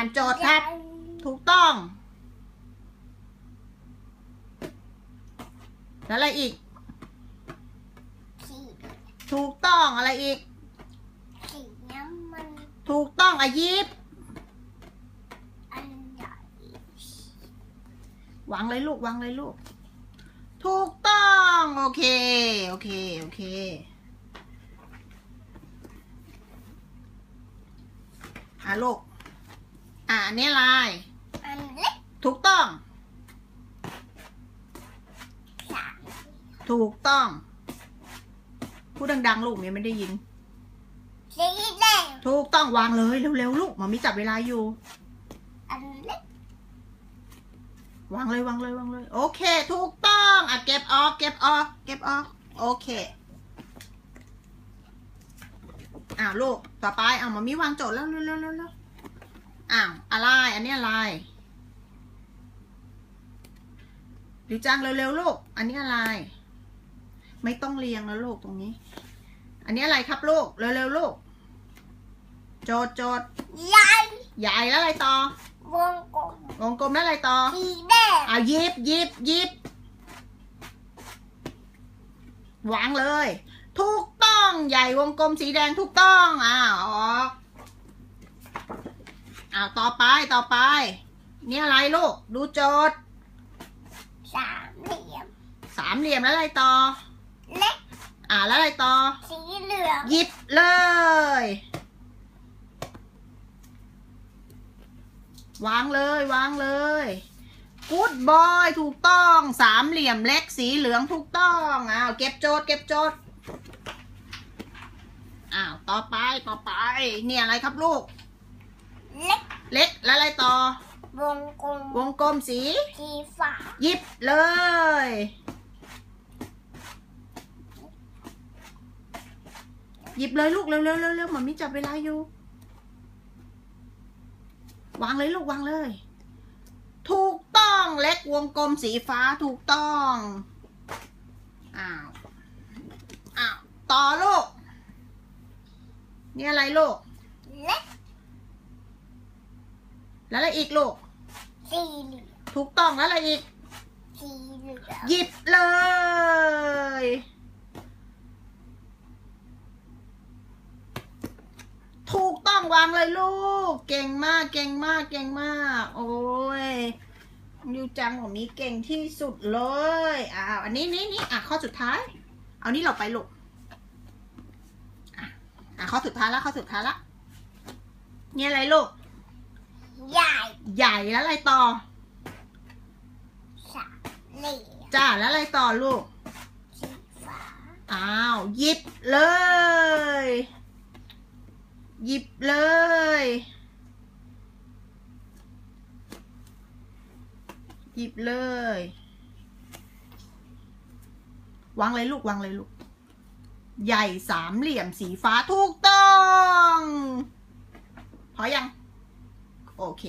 านโจทย์ครับ ถูกต้อง แล้วอะไรอีกสีถูกต้องอะไรอีกสีน้ำมันถูกต้องอายิบอันใหญ่วางเลยลูกวางเลยลูก ถูกต้อง โอเค โอเค โอเค อะลูก อะอันนี้อะไรอันเล็กถูกต้อง สามถูกต้อง พูดดังๆ ลูกเมียไม่ได้ยิน สีแดงถูกต้องวางเลยเร็วๆลูกหมามีจับเวลาอยู่ อันเล็กวางเลยวางเลยวางเลย โอเค ถูกต้องอะเก็บออก เก็บออก เก็บออก โอเคอ้าวลูกต่อไปอ้าวหมามีวางโจทย์แล้วเร็วๆเร็วๆ อ้าวอะไร อันนี้อะไรดิจังเร็วๆลูก อันนี้อะไร ไม่ต้องเรียงแล้วลูกตรงนี้ อันนี้อะไรครับลูก เร็วๆลูก โจทย์โจทย์ใหญ่ใหญ่แล้วอะไรต่อ วงกลม วงกลมแล้วอะไรต่อสีแดงเอาหยิบหยิบหยิบวางเลย ถูกต้องใหญ่วงกลมสีแดงถูกต้องอ้าวออกอ้าวต่อไปต่อไป นี่อะไรลูก ดูโจทย์สามเหลี่ยมสามเหลี่ยมแล้วอะไรต่อ เล็ก อ่าแล้วอะไรต่อ สีเหลืองหยิบเลย วางเลยวางเลยกูดบอยถูกต้องสามเหลี่ยมเล็กสีเหลืองถูกต้องอ้าวเก็บโจทย์เก็บโจทย์อ้าวต่อไปต่อไป เนี่ยอะไรครับลูกเล็กเล็ก แล้วอะไรต่อ วงกลมวงกลมสี สีฟ้าหยิบเลย หยิบเลยลูกเร็วๆเร็วๆหมามิจับเวลาอยู่ วางเลยลูกวางเลย ถูกต้องเล็กวงกลมสีฟ้าถูกต้องอ้าวอ้าวต่อลูก นี่อะไรลูกเล็ก แล้วอะไรอีกลูก สีเหลืองถูกต้องแล้วอะไรอีก สีเหลืองหยิบเลย ถูกต้องวางเลยลูก เก่งมาก เก่งมาก เก่งมาก โอ้ยยูจังของนี้เก่งที่สุดเลย อ้าว อันนี้นี่นี่อะข้อสุดท้าย เอานี่เราไปลูก อะอะข้อสุดท้ายแล้วข้อสุดท้ายละนี่อะไรลูก ใหญ่ใหญ่แล้วอะไรต่อสามเหลี่ยมจ้าแล้วอะไรต่อลูกสีฟ้าอ้าวหยิบเลยหยิบเลย หยิบเลย วางเลยลูกวางเลยลูก ใหญ่สามเหลี่ยมสีฟ้าถูกต้อง พอยัง โอเค